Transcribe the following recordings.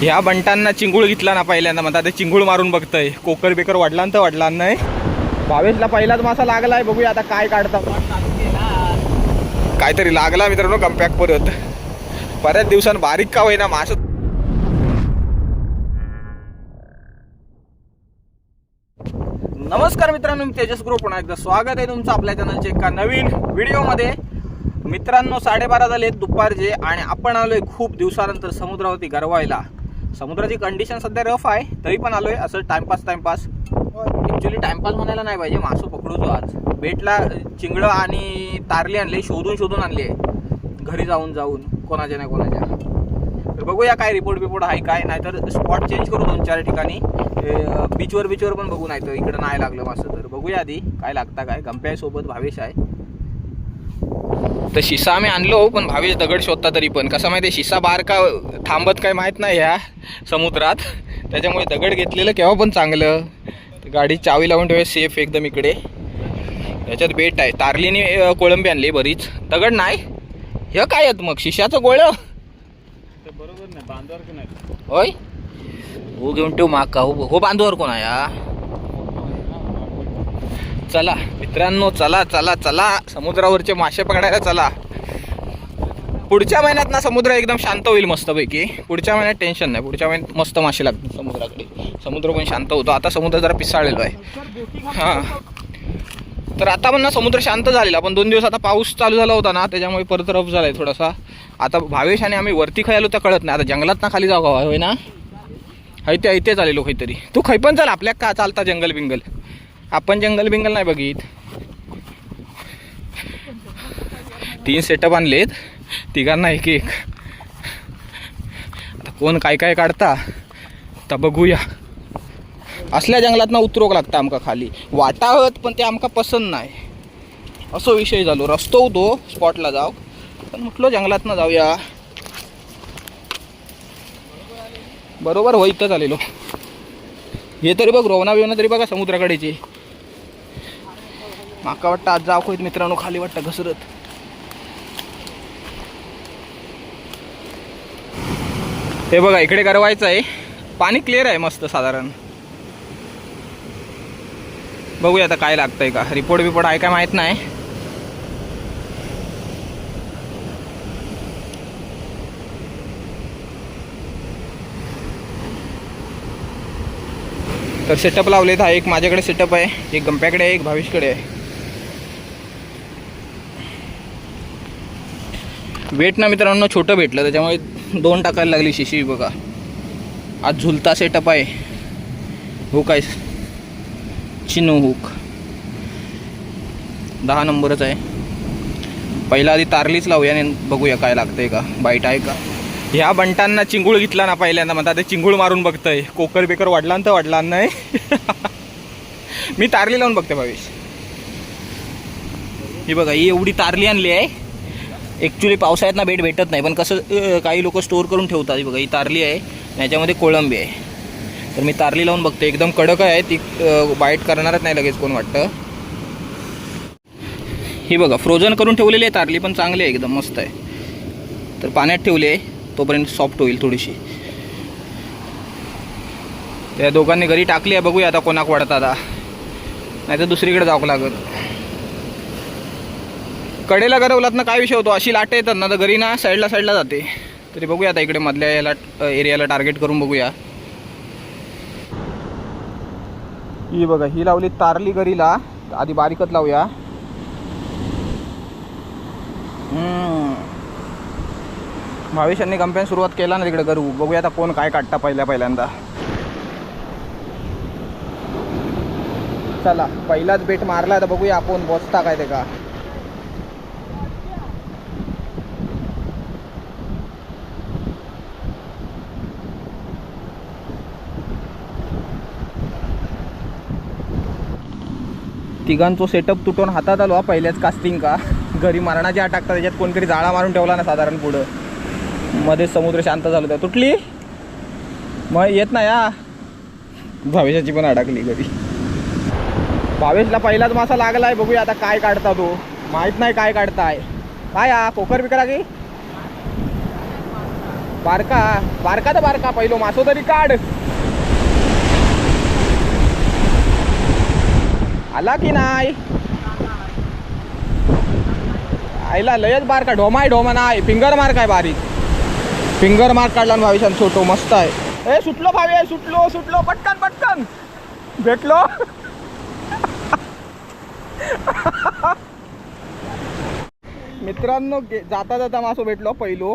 ह्या बंटांना चिंगूळ घेतला ना पहिल्यांदा म्हणतात ते चिंगूळ मारून बघतंय. कोकर बेकर वाढला तर वाढला नाही. भावेशला पहिलाच मासा लागलाय बघूया आता काय काढता काहीतरी लागला मित्रांनो कम्पॅक परत. बऱ्याच दिवसान बारीक का होईना मास. नमस्कार मित्रांनो मी तेजस ग्रुप. पुन्हा एकदा स्वागत आहे तुमचं आपल्या चॅनलच्या एका नवीन व्हिडिओमध्ये. मित्रांनो साडेबारा झाले दुपारचे आणि आपण आलोय खूप दिवसानंतर समुद्रावरती गरवायला. समुद्राची कंडिशन सध्या रफ आहे तरी पण आलोय. असं टाइमपास टाइमपास ॲक्च्युली टाइमपास म्हणायला नाही पाहिजे. मासं पकडूचो आज. बेटला चिंगडं आणि तारली आणली शोधून शोधून आणली आहे. घरी जाऊन जाऊन कोणाच्या नाही कोणाच्या. तर बघूया काय रिपोर्ट बिपोर्ट आहे काय नाहीतर स्पॉट चेंज करू दोन चार ठिकाणी. बीचवर बीचवर पण बघू नाही तर इकडं नाही लागलं मासं तर. बघूया आधी काय लागता काय. गंप्या सोबत भावेश आहे. तर शिसा आम्ही आणलो पण भावेश दगड शोधता तरी पण. कसं माहिती शिसा बार का थांबत काय माहीत नाही ह्या समुद्रात. त्याच्यामुळे दगड घेतलेलं केव्हा पण चांगलं. गाडी चावी लावून ठेवा सेफ एकदम इकडे. याच्यात बेट आहे. तारलीने कोळंबी आणली बरीच. दगड नाही. हे काय आहेत मग? शिशाचं गोळं? बरोबर नाही होय? हो घेऊन ठेव माग. का हो हो बांधवर कोण आहे? चला मित्रांनो चला चला चला. समुद्रावरचे मासे पकडायला चला. पुढच्या महिन्यात ना समुद्र एकदम शांत होईल मस्तपैकी. पुढच्या महिन्यात टेन्शन नाही. पुढच्या महिन्यात मस्त मासे लागतील समुद्राकडे. समुद्र पण शांत होतो. आता समुद्र जरा पिसाळलेलो आहे. हां. तर आता पण ना समुद्र शांत झालेला. पण दोन दिवस आता पाऊस चालू झाला होता ना त्याच्यामुळे परत रफ झालाय थोडासा. आता भावेश आणि आम्ही वरती खायलो तर कळत नाही. आता जंगलात ना खाली जाऊ का? होय ना? हैते हैते चालेलो काहीतरी. तू खै पण चाल. आपल्या का चालता जंगल बिंगल आपण जंगल बिंगल नाही बघित. तीन सेटअप आणलेत. तिघांना एक एक. आता कोण काय काय काढता? तर बघूया. असल्या जंगलात ना उतरोक लागता आमका खाली. वाटाहत पण ते आमका पसंत नाही. असो विषय झालो. रस्तो होतो स्पॉटला जाऊ पण म्हटलं जंगलात जाऊया. बरोबर हो इथं आलेलो. हे तरी बघ रोवना बिवना तरी बघा समुद्राकडेची. माका वाटतं आज जाऊ खोईत मित्रांनो खाली वाटतं घसरत. हे बघा इकडे गरवायचं आहे. पाणी क्लिअर आहे मस्त साधारण. बघूया आता काय लागतंय का. रिपोर्ट बिपोर्ट आहे काय माहीत नाही. तर सेटअप लावलेत हा एक माझ्याकडे सेटअप आहे एक गंप्याकडे आहे एक भाविशकडे आहे. वेट ना मित्रांनो छोटं भेटलं त्याच्यामुळे दोन टाकायला लागली शिशी बघा. आज झुलता सेटअप आहे. हो हुक आहे चिनू हुक दहा नंबरच आहे. पहिला आधी तारलीच लावूया आणि बघूया काय लागतंय का. बाईट आहे का? ह्या बंटांना चिंगूळ घेतला ना पहिल्यांदा म्हणता ते चिंगूळ मारून बघतंय. कोकर बेकर वाढला तर वाढला नाही? मी तारली लावून बघते भावेश. ही बघा ही एवढी तारली आणली आहे. ॲक्च्युली पावसाळ्यात ना भेट भेटत नाही पण कसं काही लोक स्टोअर करून ठेवतात. बघा ही तारली आहे याच्यामध्ये कोळंबी आहे. तर मी तारली लावून बघते. एकदम कडक आहे ती बाईट करणारच नाही लगेच कोण वाटतं. ही बघा फ्रोझन करून ठेवलेली आहे तारली पण चांगली आहे एकदम मस्त आहे. तर पाण्यात ठेवली आहे तोपर्यंत सॉफ्ट होईल थोडीशी. त्या दोघांनी घरी टाकली आहे बघूया आता कोणाक वाढता आता. नाही तर दुसरीकडे जावं लागत कडेला गरवलात ना काय विषय होतो? अशी लाट येतात ना तर घरी ना साईडला साईडला जाते. तरी बघूया आता इकडे मधल्या याला एरियाला टार्गेट करून बघूया. ही बघा ही लावली तारली गरीला. आधी बारीकच लावूया. हम्म. भावेशांनी कंपेन सुरुवात केला ना तिकडे करू. बघूया आता कोण काय काढता पहिल्या पहिल्यांदा. चला पहिलाच बेट मारला तर बघूया आपण बसता काय ते का. तिघांचो सेटअप तुटून हातात आलो हा पहिल्याच कास्टिंग का? घरी मारणाची आठ टाकतात त्याच्यात कोणतरी जाळा मारून ठेवला ना साधारण पुढं. मध्ये समुद्र शांत झालं तर तुटली? मग येत ना या भावेशाची पण अडकली घरी. भावेशला पहिलाच मासा लागलाय बघूया आता काय काढता तो. माहीत नाही काय काढताय. काय हा कोकर बिकरा की बारका बारका तर बारका पहिलो मासो तरी काढ. आला की नाही? आईला लयच बार का ढोमाय ढोमा नाही. फिंगर मार्क आहे बारीक? फिंगर मार्क काढला ना छान छोटो मस्त आहे. ए सुटलो भावे सुटलो सुटलो. पटकन पटकन. भेटलो. मित्रांनो जाता जाता मासो भेटलो पहिलो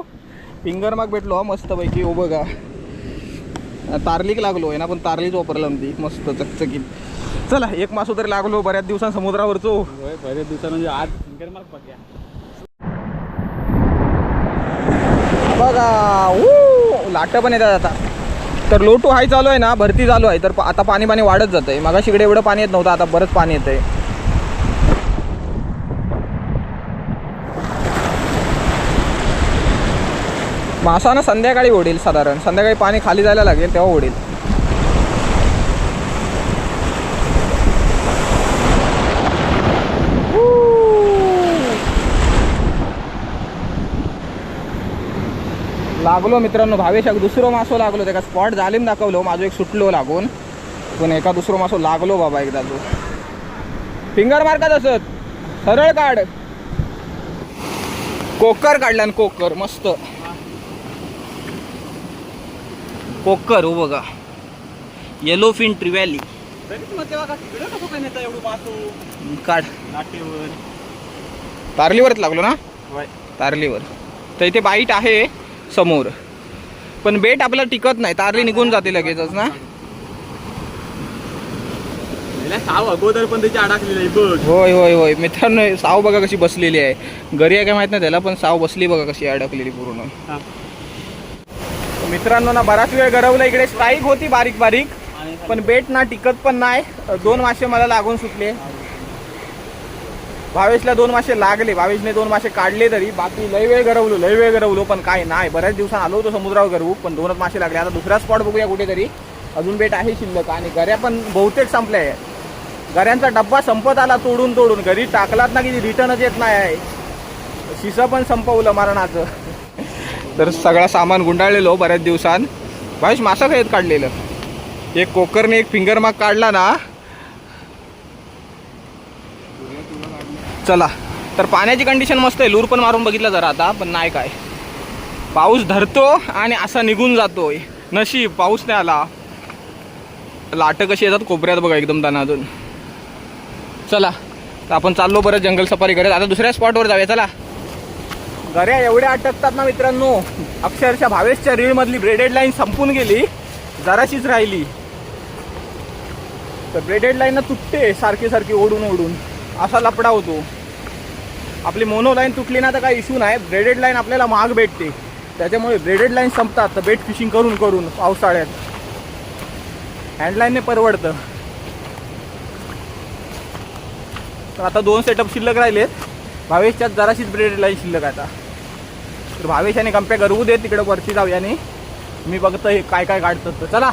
फिंगर मार्क भेटलो मस्त पैकी हो बघा. तारलीक लागलो आहे ना पण तारलीच वापरलं ना ती. मस्त चकचकीत. चला एक मासो तरी लागलो बऱ्याच दिवसां समुद्रावरचो. बरेच दिवसा म्हणजे आज बघा ऊ लाटं पण येतात आता. तर लोटू हाय चालू आहे ना भरती चालू आहे. तर आता पाणी पाणी वाढत जात आहे मगाशी इकडे एवढं पाणी येत नव्हतं आता बरंच पाणी येत आहे मासा ना संध्याकाळी ओढेल साधारण. संध्याकाळी पाणी खाली जायला लागेल तेव्हा ओढेल. लागलो मित्रांनो भावेशाक दुसरो मासो लागलो त्याका स्पॉट जालीम दाखवलो माझो एक सुटलो लागून. पण एका दुसरो मासो लागलो बाबा एकदा तो. फिंगर मारतात असत सरळ काढ. कोकर काढला कोकर मस्त. कोकर हो बघा. येलो फिन ट्रिव्हॅली काढ. तारलीवरच लागलो ना? तारलीवर. तर इथे बाईट आहे. समोर. पण बेट आपल्याला टिकत नाही तारली निघून जाते लगेचच ना? साव अगोदर पण त्याची अडकलेली बघ. होय होय होय. मित्रांनो साव बघा कशी बसलेली आहे. घरी आहे काय माहीत नाही त्याला पण साव बसली बघा कशी अडकलेली पूर्ण. हा. मित्रांनो ना बराच वेळ गरवला इकडे स्ट्राईक होती बारीक बारीक पण बेट ना टिकत पण नाही. दोन मासे मला लागून सुटले. भावेशला दोन मासे लागले भावेशने दोन मासे काढले तरी बाकी लय वेळ गरवलो लय वेळ गरवलो पण काय नाही. बऱ्याच दिवसात आलो होतो समुद्रावर गरवू पण दोनच मासे लागले. आता दुसरा स्पॉट बघूया कुठेतरी. अजून बेट आहे शिल्लक आणि गऱ्या पण बहुतेक संपल्या आहे गऱ्यांचा डब्बा संपत आला तोडून तोडून. घरी टाकलात ना की रिटर्नच येत नाही आहे. शिसं पण संपवलं मरणाचं. तर सगळा सामान गुंडाळलेलो बऱ्याच दिवसात. भावेश मासा खायत काढलेलं? एक कोकरने एक फिंगर माग काढला ना. चला. तर पाण्याची कंडिशन मस्त आहे. लूर पण मारून बघितलं जरा आता पण नाही काय. पाऊस धरतो आणि असा निघून जातोय. नशीब पाऊस नाही आला. लाटं कशी येतात कोपऱ्यात बघा एकदम दणादून चला. तर आपण चाललो बरं जंगल सफारी करत. आता दुसऱ्या स्पॉटवर जाऊया. चला. गऱ्या एवढ्या अटकतात ना मित्रांनो. अक्षरशः भावेशच्या रीळमधली ब्रेडेड लाईन संपून गेली. जराशीच राहिली. तर ब्रेडेड लाईन तुटते सारखी सारखी ओढून ओढून. असा लपडा होतो. आपली मोनो लाईन तुटली ना तर काही इश्यू नाही. ब्रेडेड लाईन आपल्याला महाग भेटते. त्याच्यामुळे ब्रेडेड लाईन संपतात. तर बेट फिशिंग करून करून पावसाळ्यात. हँडलाईनने परवडतं. तर आता दोन सेटअप शिल्लक राहिलेत. भावेशच्यात जराशीच ब्रेडेड लाईन शिल्लक आहे आता. तर भावेशाने कंपेअर करू दे. तिकडे वरती जाऊ याने. मी बघतो हे काय काय काढतात. तर चला.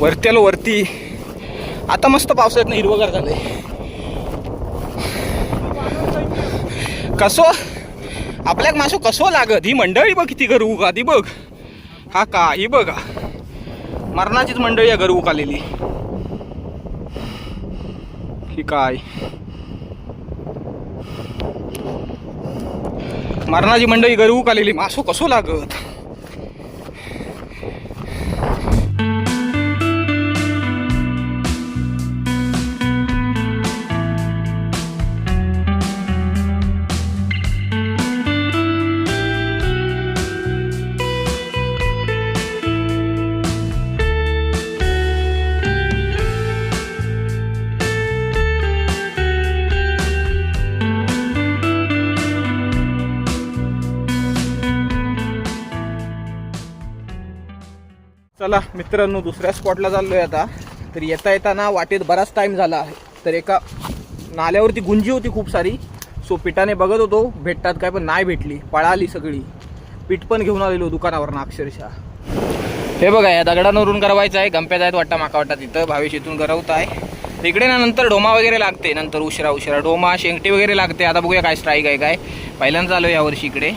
वरती आलो वरती. आता मस्त पावसाळ्यात ना हिरवगार झालंय. कसो? आपल्याक मासो कसो लागत? ही मंडळी बघ किती घर उगा ती बघ. हा का? ही बघा. मरणाचीच मंडळी आहे घर आलेली ही काय? मरणाची मंडळी घर आलेली मासो कसो लागत? चला मित्रांनो दुसऱ्या स्पॉटला चाललोय आता. तर येता येताना वाटेत बराच टाईम झाला आहे. तर एका नाल्यावरती गुंजी होती खूप सारी. सो पिठाने बघत होतो भेटतात काय पण नाही भेटली. पळाली सगळी. पीठ पण घेऊन आलेलो दुकानावरनं अक्षरशः. हे बघा या दगडांवरून गरवायचं आहे. गंप्यात आहेत वाटतं माका वाटतं तिथं. भावेश इथून गरवत आहे. तिकडे ना नंतर डोमा वगैरे लागते. नंतर उशिरा उशिरा. डोमा शेंगटी वगैरे लागते. आता बघूया काय स्ट्राईक आहे काय. पहिल्यांदा आलो यावर्षी इकडे.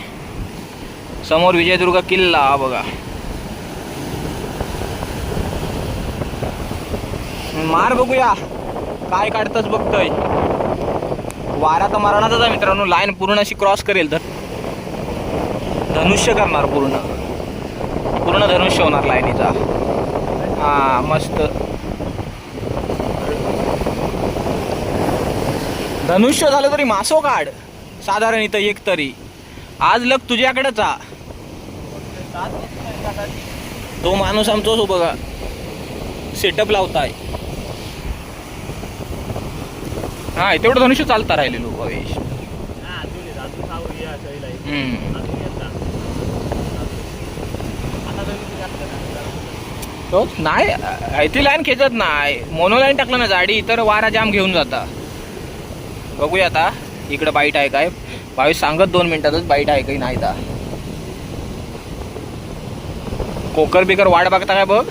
समोर विजयदुर्ग किल्ला बघा. मार बघूया. काय काढतच बघतोय. वारा तर मरणाचाच आहे मित्रांनो. लाईन पूर्ण अशी क्रॉस करेल तर. धनुष्य करणार पूर्ण. पूर्ण धनुष्य होणार लाईनीचा हा मस्त. धनुष्य झालं तरी मासो काढ. साधारण इथं एक तरी. आज लग तुझ्याकडेच आ. तो माणूस आमचोच हो बघा सेटअप लावताय. हा तेवढं धनुष्य चालता राहिलेलो भवेश. तो नाही ती लाईन खेचत नाही. मोनो लाईन टाकलं ना जाडी तर वारा जाम घेऊन जाता. बघूया आता इकडं बाईट आहे काय? भावेश सांगत दोन मिनिटातच बाईट आहे काही नाही कोकर बिकर वाट बघता काय बघ.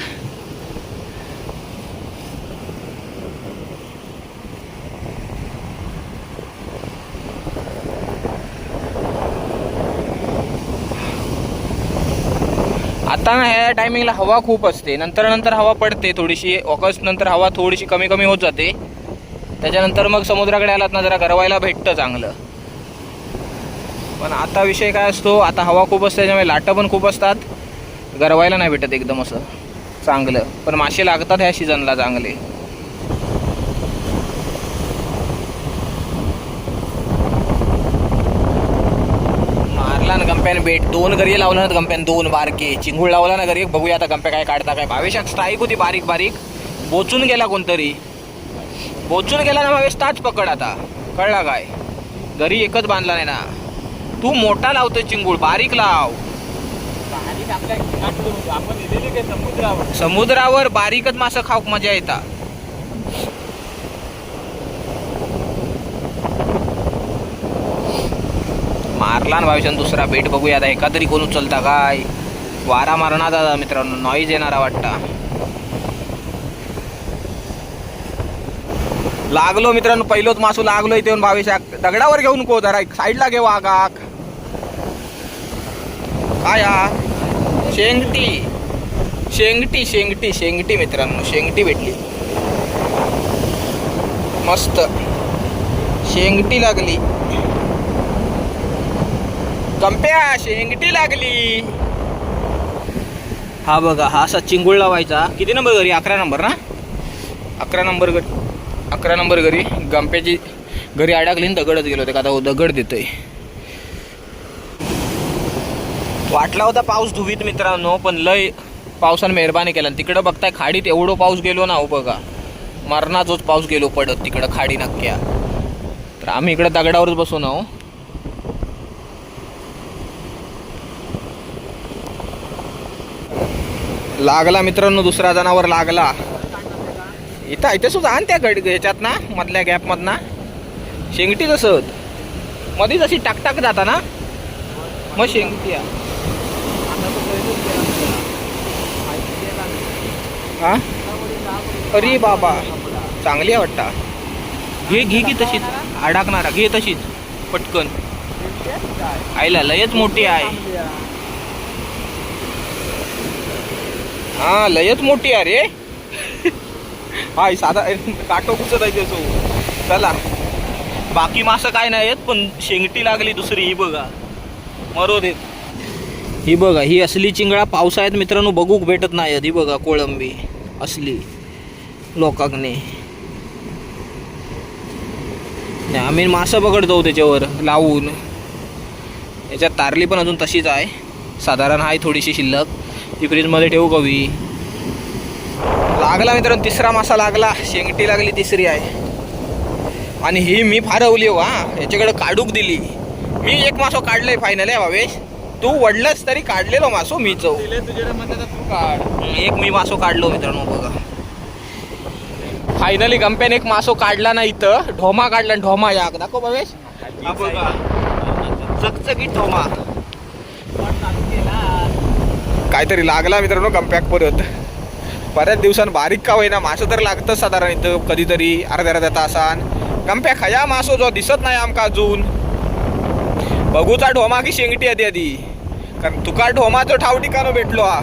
आता ना ह्या टायमिंगला हवा खूप असते. नंतर नंतर हवा पडते थोडीशी. ऑगस्ट नंतर हवा थोडीशी कमी कमी होत जाते. त्याच्यानंतर मग समुद्राकडे आलात ना जरा गरवायला भेटतं चांगलं. पण आता विषय काय असतो आता हवा खूप असते त्याच्यामुळे लाटं पण खूप असतात. गरवायला नाही भेटत एकदम असं चांगलं. पण मासे लागतात ह्या सीझनला चांगले मारला ना गंप्याने बेट दोन गरी लावला ना गंप्याने दोन बारके. चिंगूळ लावला ना गरी बघूया आता गंप्या काय काढता काय. भावेशात स्ट्राईक होती बारीक बारीक. बोचून गेला कोणतरी. बोचून गेला ना भावेश ताच पकड आता. कळला काय? घरी एकच बांधला नाही ना. तू मोठा लावतोय चिंगूळ बारीक लाव. समुद्रावर? समुद्रावर बारीकच मासं खाऊक मजा येता. मारला ना भाविशान दुसरा बेट बघूया आता. एका तरी कोण उचलता काय? वारा मारणार दादा मित्रांनो नॉईज येणारा वाटता. लागलो मित्रांनो पहिलोच मासू लागलो इथे येऊन भावेशा दगडावर घेऊन को जरा साईडला घेऊ आगाक. काय शेंगटी शेंगटी शेंगटी शेंगटी मित्रांनो शेंगटी भेटली. मस्त. शेंगटी लागली. कंप्या शेंगटी लागली. हा बघा हा असा चिंगुळ लावायचा. किती नंबर घरी? अकरा नंबर ना? अकरा नंबर घरी. अकरा नंबर घरी. गंप्याची घरी अडकली आणि दगडच गेलो होते. का आता दगड देतोय. वाटला होता पाऊस धुवीत मित्रांनो पण लय पावसानं मेहरबानी केला. तिकडं बघताय खाडीत एवढं पाऊस गेलो ना हो बघा. मरणाचोच पाऊस गेलो पडत तिकडं खाडी नक्क्या. तर आम्ही इकडं दगडावरच बसून आहो. लागला मित्रांनो दुसरा जनावर लागला. इथं इथे सुद्धा आण त्या गड ह्याच्यात ना मधल्या गॅपमधना. शेंगटी तसंच मध्ये जशी टाकटाक जाता ना? मग शेंगटी हा? अरे बाबा चांगली वाटता. घे घे की तशीच. अडकणारा घे तशीच. पटकन. आईला लयच मोठी आहे. हा लयच मोठी अरे हाय साधा काटो कुचत आहे सो चला. बाकी मासं काय नाही आहेत पण शेंगटी लागली दुसरी ही बघा. मरो देत. ही बघा ही असली चिंगळा पावसाळ्यात मित्रांनो बघूक भेटत नाही ही बघा कोळंबी असली लोकांनी नाही, आम्ही मासं जाऊ त्याच्यावर लावून. याच्यात तारली पण अजून तशीच आहे. साधारण आहे थोडीशी शिल्लक. ती फ्रीजमध्ये ठेवू कवी लागला मित्रांनो तिसरा मासा लागला. शेंगटी लागली तिसरी आहे. आणि ही मी फारवली हो हा. याच्याकडे काढूक दिली. मी एक मासो काढलंय फायनल आहे भावेश तू वडलंच तरी काढलेलो मासो मी चौ म्हणतात एक मी मासो काढलो मित्रांनो बघा. फायनली गंप्याने एक मासो काढला ना इथं. ढोमा काढला आणि ढोमा याक दाखव भावेश बघा. चकचकीत ढोमा. काहीतरी लागला मित्रांनो गंप्याक परत. बऱ्याच दिवसांनी बारीक का होईना मासं तर लागतं साधारण इथं कधीतरी अर्ध्या अर्ध्या तासान. गंप्या खया मासो जो दिसत नाही आमका अजून. बघूचा ढोमा की शेंगटी आधी आधी. कारण तुका ढोमाचं ठाव ठिकाणं भेटलो हा.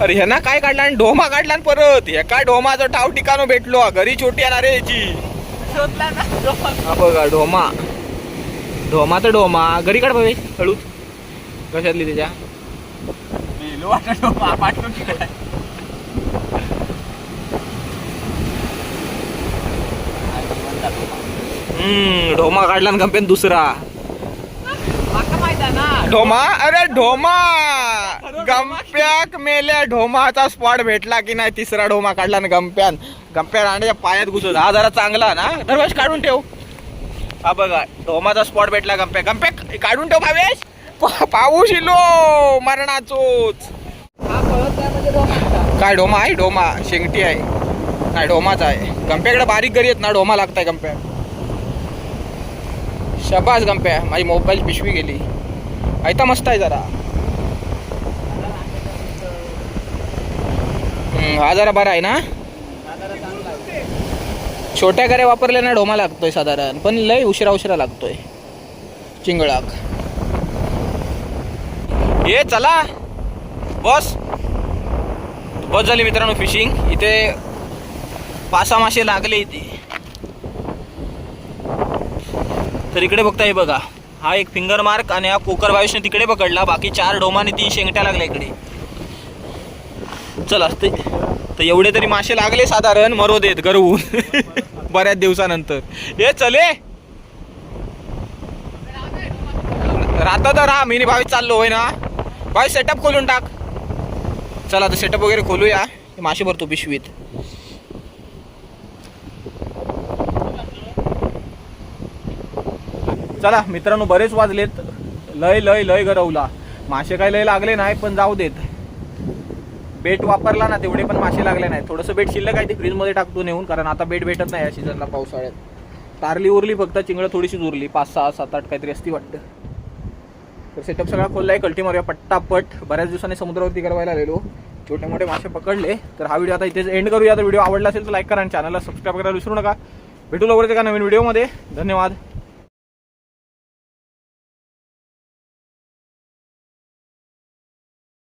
अरे ह्याना काय काढला आणि ढोमा काढला आणि परत? हे काय ढोमाचं ठाव ठिकाणं भेटलो हा. घरी छोटी येणार आहे याची. हा बघा ढोमा. ढोमा तर ढोमा. घरी काढ भावे हळू कशातली त्याच्या? की काय? हम्म ढोमा काढला आणि गंपेन दुसरा. माका माहीत आहे ना ढोमा! अरे ढोमा. गंप्याक मेल्या ढोमाचा स्पॉट भेटला की नाही? तिसरा ढोमा काढला ना गंप्यान. गंप्या रांड्याच्या पायात घुसत हा जरा चांगला ना? दरवेळेस काढून ठेव. हा बघा ढोमाचा स्पॉट भेटला गंप्या गंप्या काढून ठेव भावेश. पाऊस इलो मरणाचोच. काय डोमा आहे. डोमा. शेंगटी आहे. नाही डोमाच आहे? गंप्याकडे बारीक गरी येत ना डोमा लागताय गंप्या. शबाज गंप्या. माझी मोबाईल पिशवी गेली. ऐता मस्त आहे जरा. हा जरा बरा आहे ना? छोट्या चांगला वापरल्या छोट्या गाड्या ढोमा लागतोय साधारण. पण लय उशिरा उशिरा लागतोय. चिंगळाक. ये चला. बस. बस झाली मित्रांनो फिशिंग इथे पासा मासे लागले इथे. तर इकडे बघता हे बघा. हा एक फिंगर मार्क आणि हा कोकर बावीसने तिकडे पकडला. बाकी चार डोमाने तीन शेंगट्या लागल्या इकडे. चल असते. तर एवढे तरी मासे लागले साधारण. मरो देत गरवून बऱ्याच दिवसानंतर. हे चले राहता तर राहा. मी भावी चाललो होय ना. बाय सेटअप खोलून टाक. चला आता सेटअप वगैरे खोलूया. मासे भरतो पिशवीत. चला मित्रांनो बरेच वाजलेत. लय लय लय गरवला. मासे काय लय लागले नाही पण जाऊ देत. बेट वापरला ना तेवढे पण मासे लागले नाही थोडंसं बेट शिल्लक आहे ते फ्रीजमध्ये टाकतो नेऊन कारण आता बेट भेटत नाही या सीझनला पावसाळ्यात. तारली उरली फक्त चिंगळं थोडीशीच उरली. पाच सहा सात आठ काहीतरी असती वाटतं. तर सेटअप सगळा खोलला आहे कल्टी मारूया पट्टापट. बऱ्याच दिवसांनी समुद्रावरती करवायला आलेलो. छोटे मोठे मासे पकडले. तर हा व्हिडिओ आता इथेच एंड करूया. तर व्हिडिओ आवडला असेल तर लाईक करा आणि चॅनलला सबस्क्राईब करायला विसरू नका. भेटू लवकरच एका नवीन व्हिडिओमध्ये धन्यवाद.